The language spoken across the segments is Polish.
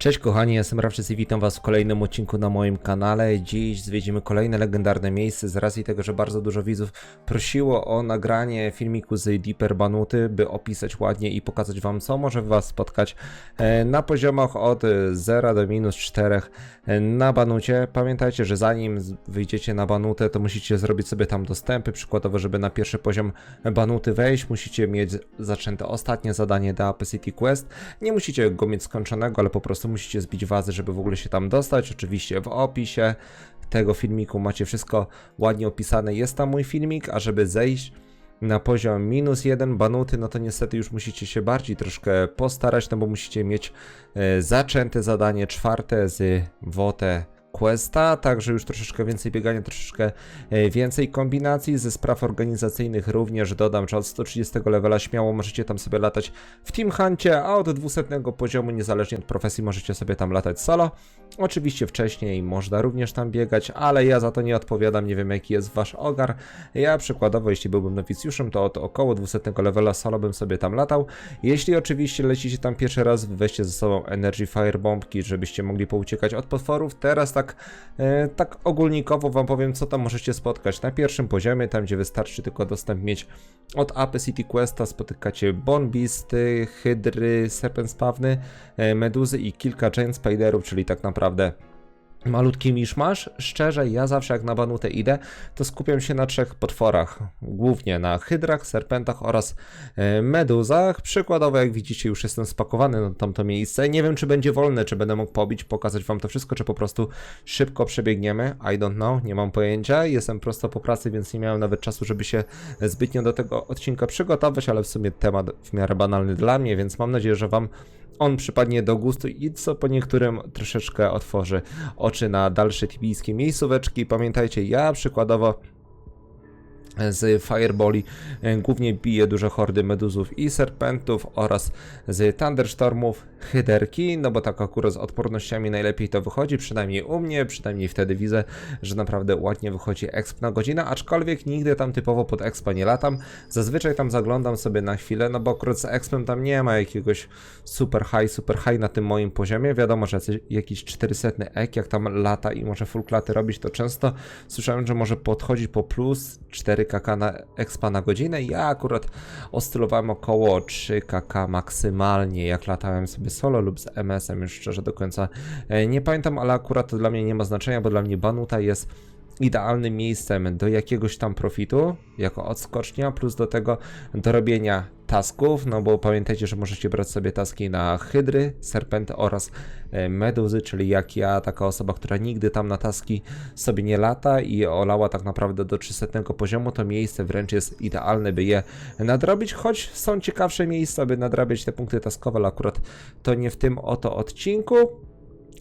Cześć kochani, jestem Rawczyc i witam was w kolejnym odcinku na moim kanale. Dziś zwiedzimy kolejne legendarne miejsce z racji tego, że bardzo dużo widzów prosiło o nagranie filmiku z Deeper Banuty, by opisać ładnie i pokazać wam co może was spotkać e, na poziomach od 0 do minus 4 e, na Banucie. Pamiętajcie, że zanim wyjdziecie na Banutę, to musicie zrobić sobie tam dostępy. Przykładowo, żeby na pierwszy poziom Banuty wejść, musicie mieć zaczęte ostatnie zadanie The Apple Quest. Nie musicie go mieć skończonego, ale po prostu musicie zbić wazy, żeby w ogóle się tam dostać. Oczywiście w opisie tego filmiku macie wszystko ładnie opisane. Jest tam mój filmik, a żeby zejść na poziom minus jeden banuty, no to niestety już musicie się bardziej troszkę postarać, no bo musicie mieć e, zaczęte zadanie czwarte z WOTE Questa, także już troszeczkę więcej biegania, troszeczkę e, więcej kombinacji ze spraw organizacyjnych również dodam, że od 130 levela śmiało możecie tam sobie latać w Team Huncie, a od 200 poziomu niezależnie od profesji możecie sobie tam latać solo. Oczywiście wcześniej można również tam biegać, ale ja za to nie odpowiadam, nie wiem jaki jest wasz ogar. Ja przykładowo, jeśli byłbym nowicjuszem, to od około 200 levela solo bym sobie tam latał. Jeśli oczywiście lecicie tam pierwszy raz, weźcie ze sobą Energy Fire bombki, żebyście mogli pouciekać od potworów. Teraz tak, e, tak ogólnikowo wam powiem, co tam możecie spotkać. Na pierwszym poziomie, tam gdzie wystarczy tylko dostęp mieć od Ape City Questa, spotykacie Bonbisty, Hydry, Serpent Spawny, e, Meduzy i kilka Giant Spiderów, czyli tak naprawdę malutki miszmasz. Szczerze, ja zawsze jak na Banutę idę, to skupiam się na trzech potworach. Głównie na Hydrach, Serpentach oraz e, Meduzach. Przykładowo, jak widzicie, już jestem spakowany na tamto miejsce. Nie wiem, czy będzie wolne, czy będę mógł pobić, pokazać wam to wszystko, czy po prostu szybko przebiegniemy. I don't know, nie mam pojęcia. Jestem prosto po pracy, więc nie miałem nawet czasu, żeby się zbytnio do tego odcinka przygotować, ale w sumie temat w miarę banalny dla mnie, więc mam nadzieję, że wam on przypadnie do gustu i co po niektórym troszeczkę otworzy oczy na dalsze tibijskie miejscóweczki. Pamiętajcie, ja przykładowo z Fireballi e, głównie bije duże hordy meduzów i serpentów oraz z thunderstormów hyderki, no bo tak akurat z odpornościami najlepiej to wychodzi, przynajmniej u mnie, przynajmniej wtedy widzę, że naprawdę ładnie wychodzi exp na godzinę, aczkolwiek nigdy tam typowo pod expa nie latam, zazwyczaj tam zaglądam sobie na chwilę, no bo akurat z expem tam nie ma jakiegoś super high, super high na tym moim poziomie, wiadomo, że jakiś 400 ek, jak tam lata i może full klaty robić, to często słyszałem, że może podchodzić po plus 4 kk na expa na godzinę. Ja akurat oscylowałem około 3 kk maksymalnie, jak latałem sobie solo lub z MS-em, już szczerze do końca e, nie pamiętam, ale akurat to dla mnie nie ma znaczenia, bo dla mnie Banuta jest idealnym miejscem do jakiegoś tam profitu, jako odskocznia, plus do tego do robienia tasków, no bo pamiętajcie, że możecie brać sobie taski na hydry, serpenty oraz e, meduzy, czyli jak ja, taka osoba, która nigdy tam na taski sobie nie lata i olała tak naprawdę do 300 poziomu, to miejsce wręcz jest idealne, by je nadrobić, choć są ciekawsze miejsca, by nadrabiać te punkty taskowe, ale akurat to nie w tym oto odcinku.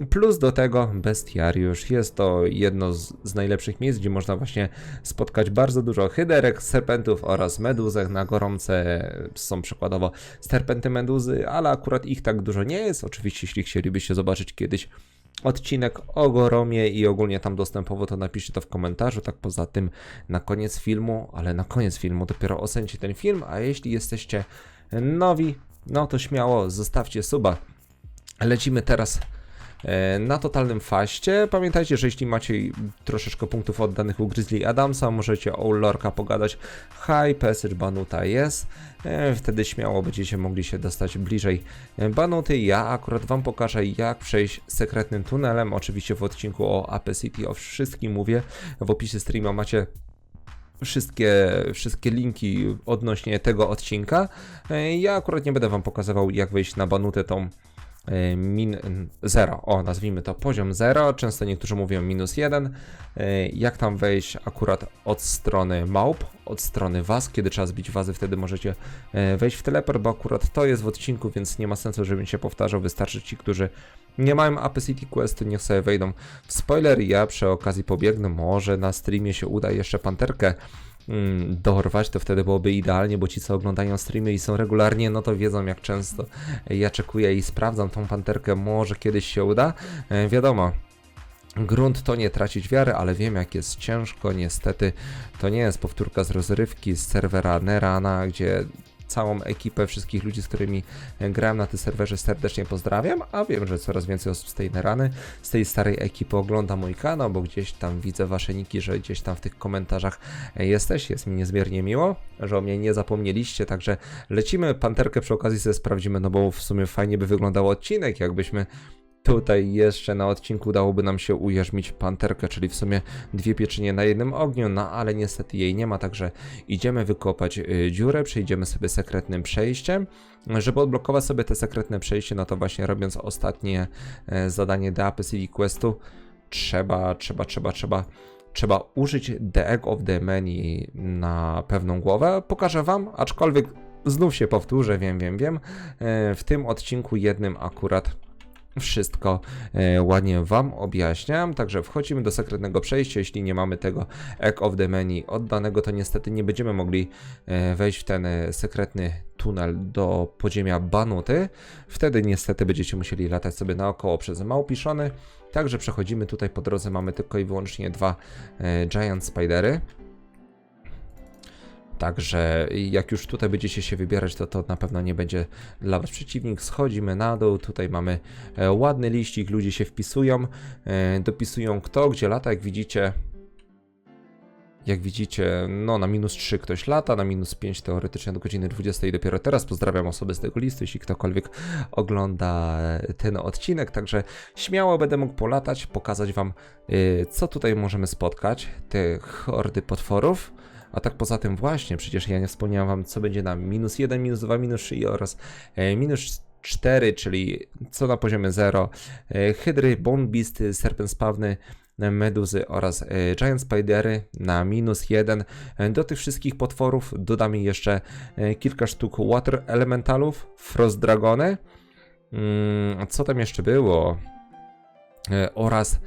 Plus do tego bestiariusz. Jest to jedno z, z najlepszych miejsc, gdzie można właśnie spotkać bardzo dużo hyderek, serpentów oraz meduzek. Na gorące są przykładowo serpenty meduzy, ale akurat ich tak dużo nie jest. Oczywiście, jeśli chcielibyście zobaczyć kiedyś odcinek o Goromie i ogólnie tam dostępowo, to napiszcie to w komentarzu. Tak poza tym na koniec filmu, ale na koniec filmu dopiero ocencie ten film, a jeśli jesteście nowi, no to śmiało zostawcie suba. Lecimy teraz na totalnym faście. Pamiętajcie, że jeśli macie troszeczkę punktów oddanych u Grizzly Adamsa, możecie o Lorka pogadać. High Passage Banuta jest. E, Wtedy śmiało będziecie mogli się dostać bliżej e, Banuty. Ja akurat Wam pokażę, jak przejść sekretnym tunelem. Oczywiście w odcinku o AP City o wszystkim mówię. W opisie streama macie wszystkie, wszystkie linki odnośnie tego odcinka. E, Ja akurat nie będę Wam pokazywał, jak wejść na Banutę tą e, min 0, o nazwijmy to poziom 0, często niektórzy mówią minus 1, E, jak tam wejść akurat od strony małp, od strony was, kiedy trzeba zbić wazy, wtedy możecie e, wejść w teleport, bo akurat to jest w odcinku, więc nie ma sensu, żebym się powtarzał, wystarczy ci, którzy nie mają Ape City Questu, niech sobie wejdą. W spoiler, ja przy okazji pobiegnę, może na streamie się uda jeszcze panterkę dorwać, to wtedy byłoby idealnie, bo ci co oglądają streamy i są regularnie, no to wiedzą jak często ja czekuję i sprawdzam tą panterkę, może kiedyś się uda. E, wiadomo, grunt to nie tracić wiary, ale wiem jak jest ciężko, niestety to nie jest powtórka z rozrywki z serwera Nerana, gdzie całą ekipę wszystkich ludzi, z którymi e, grałem na tym serwerze serdecznie pozdrawiam, a wiem, że coraz więcej osób z tej Nerany, z tej starej ekipy ogląda mój kanał, bo gdzieś tam widzę wasze niki, że gdzieś tam w tych komentarzach e, jesteś, jest mi niezmiernie miło, że o mnie nie zapomnieliście, także lecimy, panterkę przy okazji sobie sprawdzimy, no bo w sumie fajnie by wyglądał odcinek, jakbyśmy Tutaj jeszcze na odcinku dałoby nam się ujarzmić panterkę, czyli w sumie dwie pieczynie na jednym ogniu, no ale niestety jej nie ma, także idziemy wykopać y, dziurę, przejdziemy sobie sekretnym przejściem. Żeby odblokować sobie te sekretne przejście, no to właśnie robiąc ostatnie e, zadanie The City Questu, trzeba, trzeba, trzeba, trzeba trzeba użyć The Egg of the Many na pewną głowę. Pokażę wam, aczkolwiek znów się powtórzę, wiem, wiem, wiem. E, W tym odcinku jednym akurat wszystko e, ładnie Wam objaśniam. Także wchodzimy do sekretnego przejścia. Jeśli nie mamy tego Egg of the Many oddanego, to niestety nie będziemy mogli e, wejść w ten e, sekretny tunel do podziemia Banuty. Wtedy niestety będziecie musieli latać sobie naokoło przez małpiszony. Także przechodzimy tutaj po drodze. Mamy tylko i wyłącznie dwa Giant Spidery. Także jak już tutaj będziecie się wybierać, to to na pewno nie będzie dla Was przeciwnik. Schodzimy na dół, tutaj mamy e, ładny liścik, ludzie się wpisują, e, dopisują kto, gdzie lata, jak widzicie. Jak widzicie, no na minus 3 ktoś lata, na minus 5 teoretycznie do godziny 20 i dopiero teraz pozdrawiam osoby z tego listu, jeśli ktokolwiek ogląda e, ten odcinek, także śmiało będę mógł polatać, pokazać Wam co tutaj możemy spotkać, te hordy potworów. A tak poza tym właśnie, przecież ja nie wspomniałem wam, co będzie na minus 1, minus 2, minus 3 oraz e, minus 4, czyli co na poziomie 0. E, hydry, bone beasty, serpent spawny, meduzy oraz e, giant spidery na minus 1. E, Do tych wszystkich potworów dodamy jeszcze e, kilka sztuk water elementalów, frost dragony. Mm, co tam jeszcze było? Oraz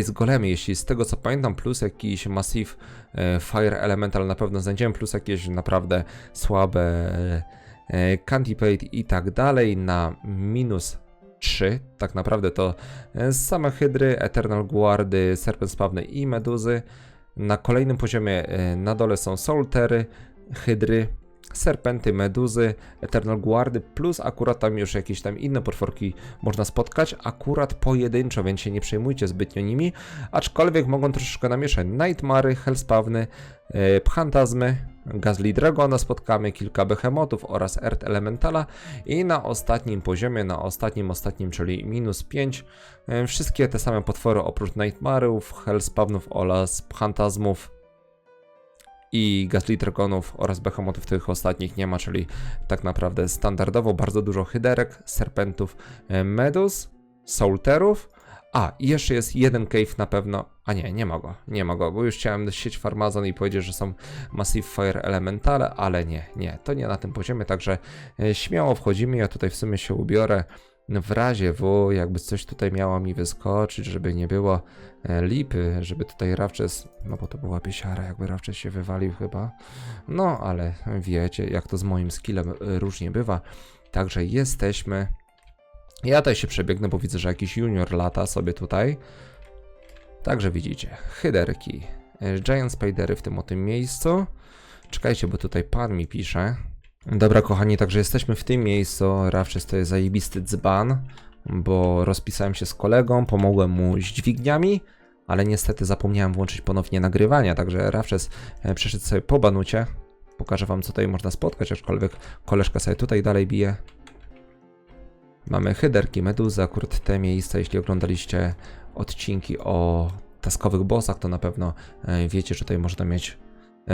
Ice Golemy, jeśli z tego co pamiętam, plus jakiś Massive e, Fire Elemental na pewno znajdziemy, plus jakieś naprawdę słabe e, e, Cantipate i tak dalej na minus 3, tak naprawdę to same Hydry, Eternal Guardy, Serpent Spawny i Meduzy. Na kolejnym poziomie na dole są Soltery, Hydry, Serpenty, Meduzy, Eternal Guardy, plus akurat tam już jakieś tam inne potworki można spotkać, akurat pojedynczo, więc się nie przejmujcie zbytnio nimi, aczkolwiek mogą troszeczkę namieszać Nightmary, Hellspawny, yy, Phantazmy, Gazli Dragona spotkamy, kilka Behemotów oraz Earth Elementala. I na ostatnim poziomie, na ostatnim, ostatnim, czyli minus 5, yy, wszystkie te same potwory oprócz Nightmarów, Hellspawnów oraz Phantazmów i Gasly Dragonów oraz Behemotów tych ostatnich nie ma, czyli tak naprawdę standardowo bardzo dużo hyderek, serpentów, e, medus, soulterów. A, i jeszcze jest jeden cave na pewno. A nie, nie ma go, nie ma go, bo już chciałem sieć farmazon i powiedzieć, że są Massive Fire Elementale, ale nie, nie, to nie na tym poziomie, także e, śmiało wchodzimy. Ja tutaj w sumie się ubiorę w razie W, jakby coś tutaj miało mi wyskoczyć, żeby nie było e, lipy, żeby tutaj Rawczes, no bo to była piesiara, jakby Rawczes się wywalił chyba. No, ale wiecie, jak to z moim skillem e, różnie bywa. Także jesteśmy. Ja tutaj się przebiegnę, bo widzę, że jakiś junior lata sobie tutaj. Także widzicie, hyderki, e, giant spidery w tym o tym miejscu. Czekajcie, bo tutaj pan mi pisze. Dobra, kochani, także jesteśmy w tym miejscu. Rawczes to jest zajebisty dzban, bo rozpisałem się z kolegą, pomogłem mu z dźwigniami, ale niestety zapomniałem włączyć ponownie nagrywania, także Rawczes e, przeszedł sobie po banucie. Pokażę wam, co tutaj można spotkać, aczkolwiek koleżka sobie tutaj dalej bije. Mamy hyderki, meduzy, akurat te miejsca, jeśli oglądaliście odcinki o taskowych bossach, to na pewno e, wiecie, że tutaj można mieć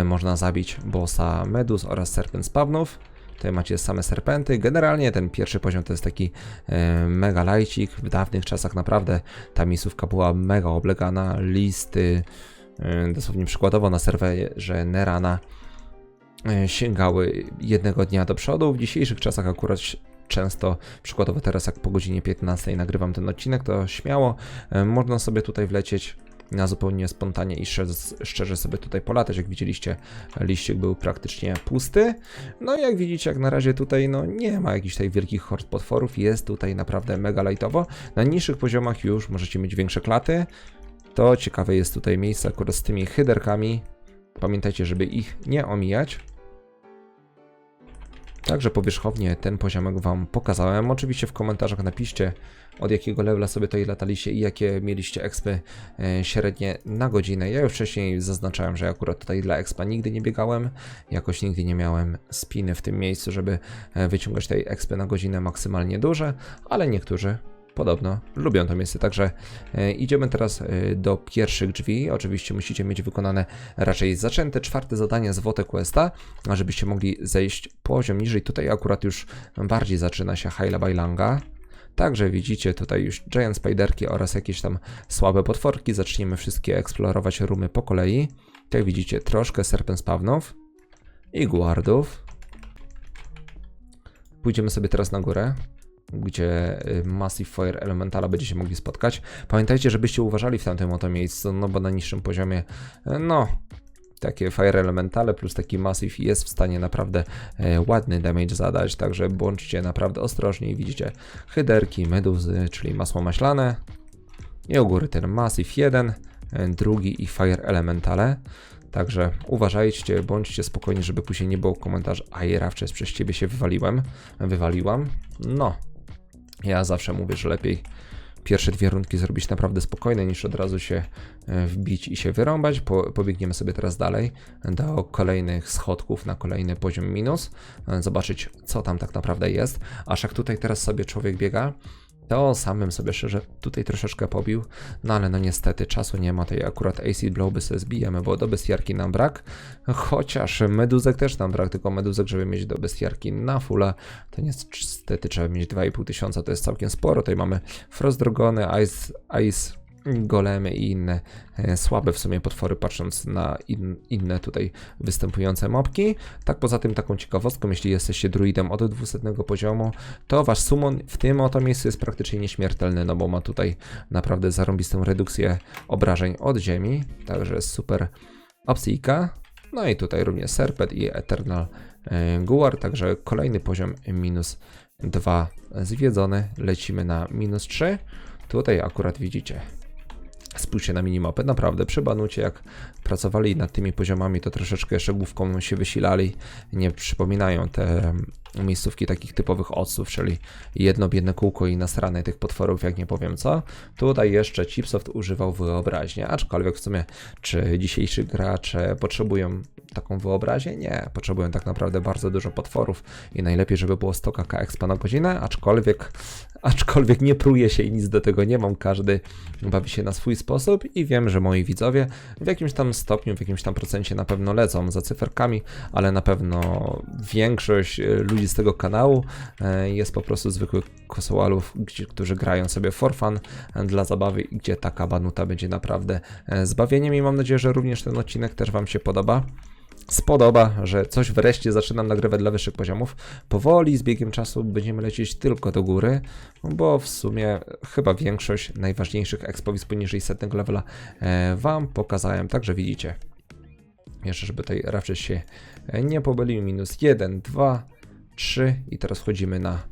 można zabić bossa meduz oraz serpent spawnów. Tutaj macie same serpenty. Generalnie ten pierwszy poziom to jest taki e, mega lajcik. W dawnych czasach naprawdę ta miejscówka była mega oblegana. Listy, e, dosłownie przykładowo na serwerze Nerana e, sięgały jednego dnia do przodu. W dzisiejszych czasach akurat często, przykładowo teraz jak po godzinie 15 nagrywam ten odcinek, to śmiało e, można sobie tutaj wlecieć na zupełnie spontanie i szczerze, szczerze sobie tutaj polatać. Jak widzieliście, liścik był praktycznie pusty. No i jak widzicie, jak na razie tutaj no, nie ma jakichś tutaj wielkich hord potworów. Jest tutaj naprawdę mega lightowo. Na niższych poziomach już możecie mieć większe klaty. To ciekawe jest tutaj miejsce akurat z tymi hyderkami. Pamiętajcie, żeby ich nie omijać. Także powierzchownie ten poziomek Wam pokazałem. Oczywiście w komentarzach napiszcie od jakiego levela sobie tutaj lataliście i jakie mieliście expy e, średnie na godzinę. Ja już wcześniej zaznaczałem, że akurat tutaj dla expa nigdy nie biegałem, jakoś nigdy nie miałem spiny w tym miejscu, żeby e, wyciągać tej expy na godzinę maksymalnie duże, ale niektórzy podobno lubią to miejsce. Także e, idziemy teraz do pierwszych drzwi. Oczywiście musicie mieć wykonane raczej zaczęte czwarte zadanie z Wote Questa, żebyście mogli zejść poziom niżej. Tutaj akurat już bardziej zaczyna się Haila Bailanga. Także widzicie tutaj już Giant Spiderki oraz jakieś tam słabe potworki. Zaczniemy wszystkie eksplorować rumy po kolei. Tutaj widzicie troszkę Serpent Spawnów i Guardów. Pójdziemy sobie teraz na górę, gdzie y, Massive Fire Elementala będziecie mogli spotkać. Pamiętajcie, żebyście uważali w tamtym oto miejscu, no bo na niższym poziomie, y, no, takie Fire Elementale plus taki Massive jest w stanie naprawdę e, ładny damage zadać, także bądźcie naprawdę ostrożni. Widzicie hyderki, meduzy, czyli masło maślane i u góry ten Massive 1, e, drugi i Fire Elementale. Także uważajcie, bądźcie spokojni, żeby później nie było komentarzy, a Rawczes przez ciebie się wywaliłem, wywaliłam. No, ja zawsze mówię, że lepiej pierwsze dwie rundki zrobić naprawdę spokojne, niż od razu się e, wbić i się wyrąbać. Po, pobiegniemy sobie teraz dalej do kolejnych schodków na kolejny poziom minus, e, zobaczyć co tam tak naprawdę jest. Aż jak tutaj teraz sobie człowiek biega, to samym sobie szczerze tutaj troszeczkę pobił, no ale no niestety czasu nie ma, tej akurat AC Blow by sobie zbijemy, bo do bestiarki nam brak, chociaż meduzek też nam brak, tylko meduzek, żeby mieć do bestiarki na fulla, to niestety trzeba mieć 2,5 tysiąca, to jest całkiem sporo, tutaj mamy Frost Dragony, Ice, Ice golemy i inne e, słabe w sumie potwory, patrząc na in, inne tutaj występujące mobki. Tak poza tym taką ciekawostką, jeśli jesteście druidem od 200 poziomu, to wasz summon w tym oto miejscu jest praktycznie nieśmiertelny, no bo ma tutaj naprawdę zarąbistą redukcję obrażeń od ziemi, także super opcyjka. No i tutaj również Serpent i Eternal e, Guar, także kolejny poziom minus 2 zwiedzony, lecimy na minus 3. Tutaj akurat widzicie Spójrzcie na minimapę, naprawdę przy Banucie jak pracowali nad tymi poziomami, to troszeczkę jeszcze główką się wysilali, nie przypominają te miejscówki takich typowych odsów, czyli jedno biedne kółko i nasrane tych potworów, jak nie powiem co. Tutaj jeszcze Chipsoft używał wyobraźnię, aczkolwiek w sumie, czy dzisiejsi gracze potrzebują taką wyobraźnię? Nie, potrzebują tak naprawdę bardzo dużo potworów i najlepiej, żeby było 100 kk expa na godzinę, aczkolwiek, aczkolwiek nie pruje się i nic do tego nie mam, każdy bawi się na swój sposób i wiem, że moi widzowie w jakimś tam stopniu, w jakimś tam procencie na pewno lecą za cyferkami, ale na pewno większość ludzi z tego kanału. E, jest po prostu zwykłych kosołalów, którzy grają sobie for fun e, dla zabawy gdzie taka banuta będzie naprawdę e, zbawieniem. I mam nadzieję, że również ten odcinek też Wam się podoba. Spodoba, że coś wreszcie zaczynam nagrywać dla wyższych poziomów. Powoli z biegiem czasu będziemy lecieć tylko do góry, bo w sumie chyba większość najważniejszych expowis poniżej setnego levela Wam pokazałem, także widzicie. Jeszcze, żeby tutaj raczej się nie pobylił, minus 1, 2, 3 i teraz wchodzimy na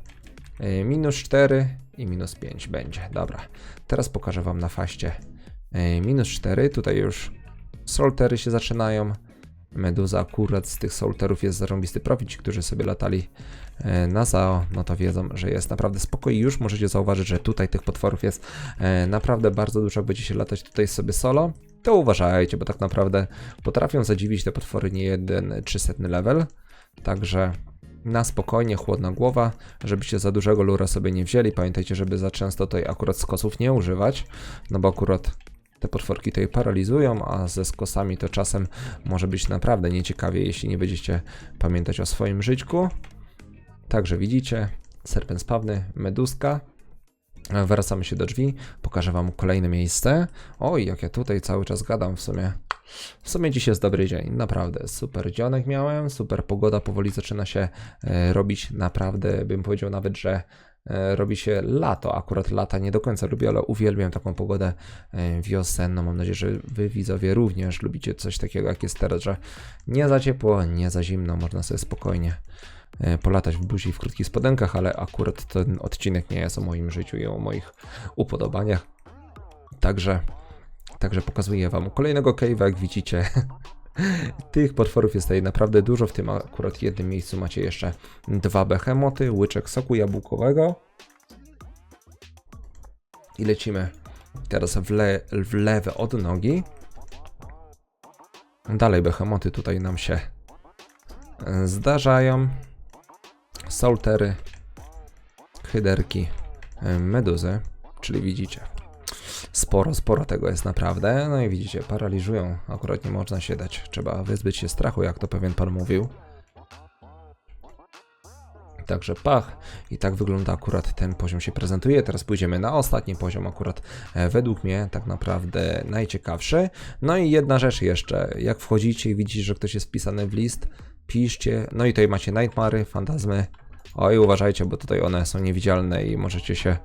e, minus 4 i minus 5 będzie. Dobra, teraz pokażę Wam na faście e, minus 4. Tutaj już soltery się zaczynają. Meduza akurat z tych solterów jest zarąbisty profit. Ci, którzy sobie latali e, na ZAO, no to wiedzą, że jest naprawdę spokojnie. Już możecie zauważyć, że tutaj tych potworów jest naprawdę bardzo dużo. Będziecie latać tutaj sobie solo, to uważajcie, bo tak naprawdę potrafią zadziwić te potwory nie jeden 300 level. Także na spokojnie, chłodna głowa, żebyście za dużego lura sobie nie wzięli. Pamiętajcie, żeby za często tutaj akurat skosów nie używać, no bo akurat te potworki tutaj paralizują, a ze skosami to czasem może być naprawdę nieciekawie, jeśli nie będziecie pamiętać o swoim żyćku. Także widzicie, serpent spawny, meduska. Wracamy się do drzwi, pokażę wam kolejne miejsce. Oj, jak ja tutaj cały czas gadam w sumie. W sumie dziś jest dobry dzień, naprawdę super dzionek miałem, super pogoda powoli zaczyna się e, robić, naprawdę bym powiedział nawet, że e, robi się lato, akurat lata nie do końca lubię, ale uwielbiam taką pogodę e, wiosenną, mam nadzieję, że wy widzowie również lubicie coś takiego jak jest teraz, że nie za ciepło, nie za zimno, można sobie spokojnie polatać w buzi w krótkich spodenkach, ale akurat ten odcinek nie jest o moim życiu i o moich upodobaniach. Także Także pokazuję wam kolejnego cave'a, jak widzicie. Tych potworów jest tutaj naprawdę dużo. W tym akurat jednym miejscu macie jeszcze dwa behemoty, łyczek soku jabłkowego. I lecimy teraz w, le w lewe od nogi. Dalej behemoty tutaj nam się e, zdarzają. Soltery, hyderki, e, meduzy, czyli widzicie. Sporo, sporo tego jest naprawdę. No i widzicie, paraliżują. Akurat nie można się dać. Trzeba wyzbyć się strachu, jak to pewien pan mówił. Także pach. I tak wygląda akurat ten poziom się prezentuje. Teraz pójdziemy na ostatni poziom, akurat e, według mnie tak naprawdę najciekawszy. No i jedna rzecz jeszcze. Jak wchodzicie i widzicie, że ktoś jest wpisany w list, piszcie. No i tutaj macie Nightmary, Fantazmy. Oj, uważajcie, bo tutaj one są niewidzialne i możecie się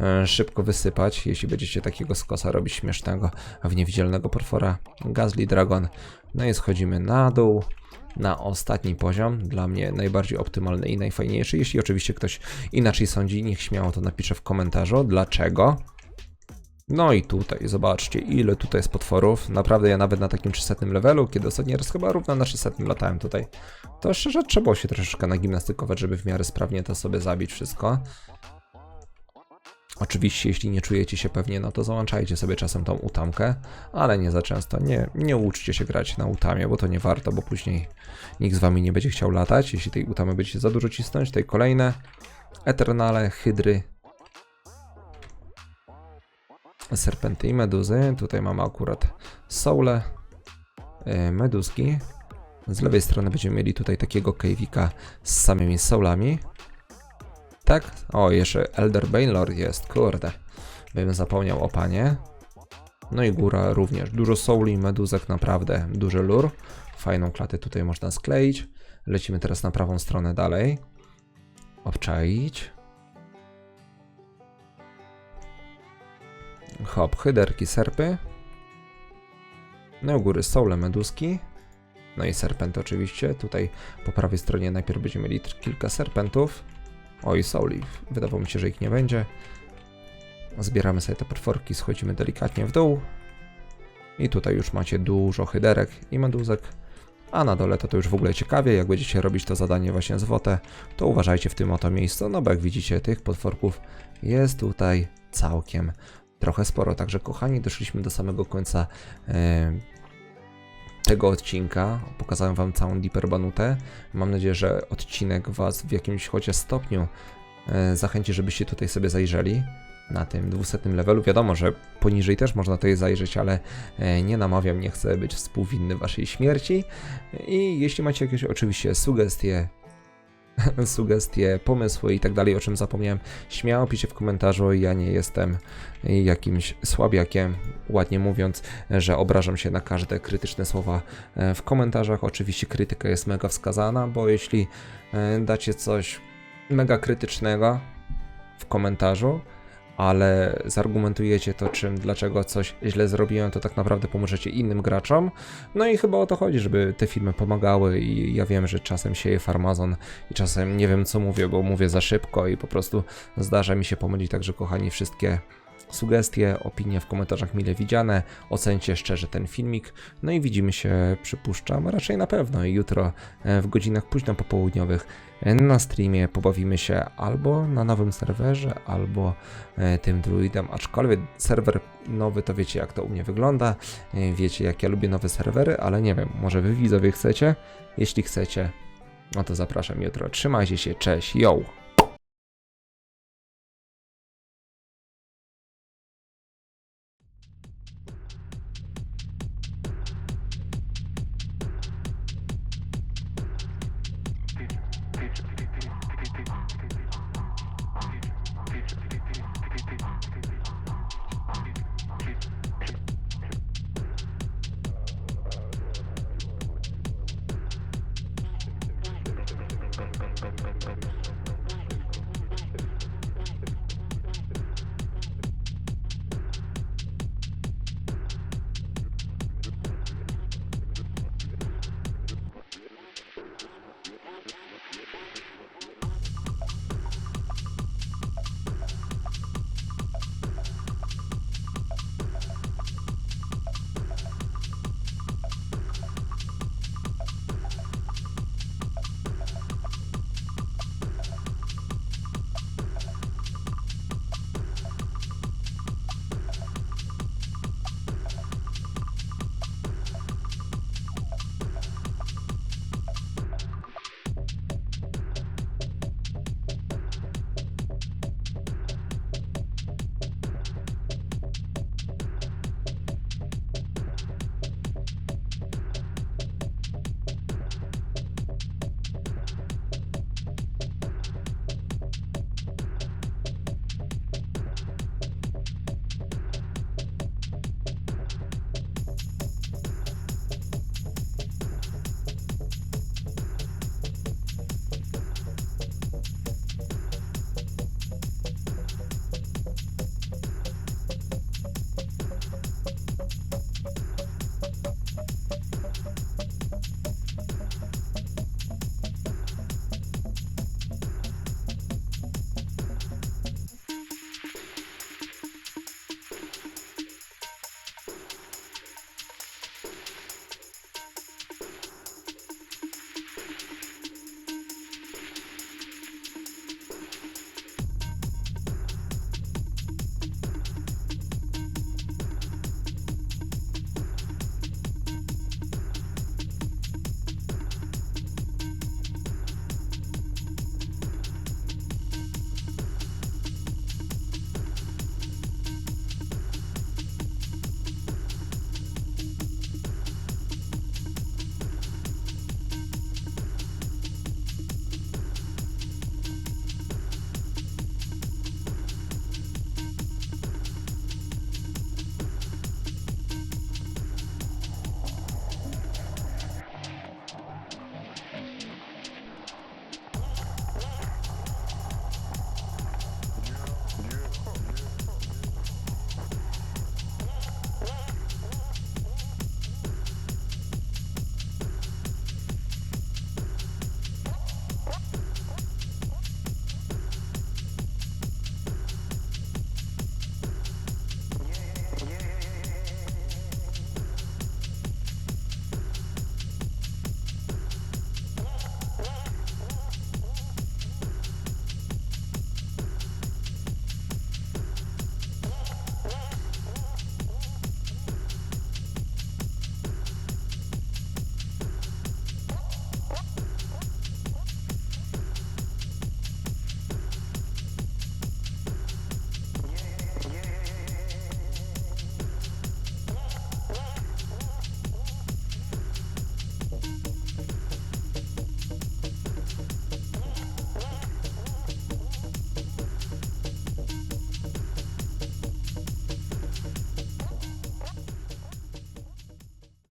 e, szybko wysypać, jeśli będziecie takiego skosa robić śmiesznego w niewidzialnego potwora. Gazli Dragon. No i schodzimy na dół na ostatni poziom, dla mnie najbardziej optymalny i najfajniejszy. Jeśli oczywiście ktoś inaczej sądzi, niech śmiało to napisze w komentarzu, dlaczego. No i tutaj, zobaczcie, ile tutaj jest potworów. Naprawdę ja nawet na takim 300 levelu, kiedy ostatni raz chyba równo na 600 latałem tutaj, to szczerze trzeba się troszeczkę nagimnastykować, żeby w miarę sprawnie to sobie zabić wszystko. Oczywiście, jeśli nie czujecie się pewnie, no to załączajcie sobie czasem tą utamkę, ale nie za często. Nie, nie uczcie się grać na utamie, bo to nie warto, bo później nikt z wami nie będzie chciał latać. Jeśli tej utamy będziecie za dużo cisnąć, tej kolejne Eternale, Hydry, Serpenty i Meduzy. Tutaj mamy akurat Soule, yy, Meduzki. Z lewej strony będziemy mieli tutaj takiego kejwika z samymi soulami. Tak? O, jeszcze Elder Baylor jest, kurde. Bym zapomniał o panie. No i góra również. Dużo souli, meduzek, naprawdę duży lur. Fajną klatę tutaj można skleić. Lecimy teraz na prawą stronę dalej. Obczaić. Hop, hyderki, serpy. No u góry soule, meduski. No i serpenty oczywiście. Tutaj po prawej stronie najpierw będziemy mieli kilka serpentów. Oj, soli. Wydawało mi się, że ich nie będzie. Zbieramy sobie te potworki, schodzimy delikatnie w dół. I tutaj już macie dużo hyderek i meduzek. A na dole to, to już w ogóle ciekawie, jak będziecie robić to zadanie właśnie z WOTE, to uważajcie w tym oto miejscu, no bo jak widzicie tych potworków jest tutaj całkiem trochę sporo. Także kochani, doszliśmy do samego końca e, tego odcinka. Pokazałem Wam całą Deeper Banutę. Mam nadzieję, że odcinek Was w jakimś chociaż stopniu e, zachęci, żebyście tutaj sobie zajrzeli na tym 200 levelu. Wiadomo, że poniżej też można tutaj zajrzeć, ale e, nie namawiam, nie chcę być współwinny Waszej śmierci. I jeśli macie jakieś oczywiście sugestie, sugestie, pomysły i tak dalej, o czym zapomniałem, śmiało piszcie w komentarzu. Ja nie jestem jakimś słabiakiem, ładnie mówiąc, że obrażam się na każde krytyczne słowa e, w komentarzach. Oczywiście krytyka jest mega wskazana, bo jeśli e, dacie coś mega krytycznego w komentarzu, ale zargumentujecie to, czym, dlaczego coś źle zrobiłem, to tak naprawdę pomożecie innym graczom. No i chyba o to chodzi, żeby te filmy pomagały i ja wiem, że czasem sieję farmazon i czasem nie wiem co mówię, bo mówię za szybko i po prostu zdarza mi się pomylić, także kochani, wszystkie sugestie, opinie w komentarzach mile widziane, ocencie szczerze ten filmik, no i widzimy się, przypuszczam, raczej na pewno jutro e, w godzinach późno popołudniowych e, na streamie pobawimy się albo na nowym serwerze, albo e, tym druidem, aczkolwiek serwer nowy to wiecie jak to u mnie wygląda, wiecie jak ja lubię nowe serwery, ale nie wiem, może wy widzowie chcecie? Jeśli chcecie, no to zapraszam jutro. Trzymajcie się, cześć, yo!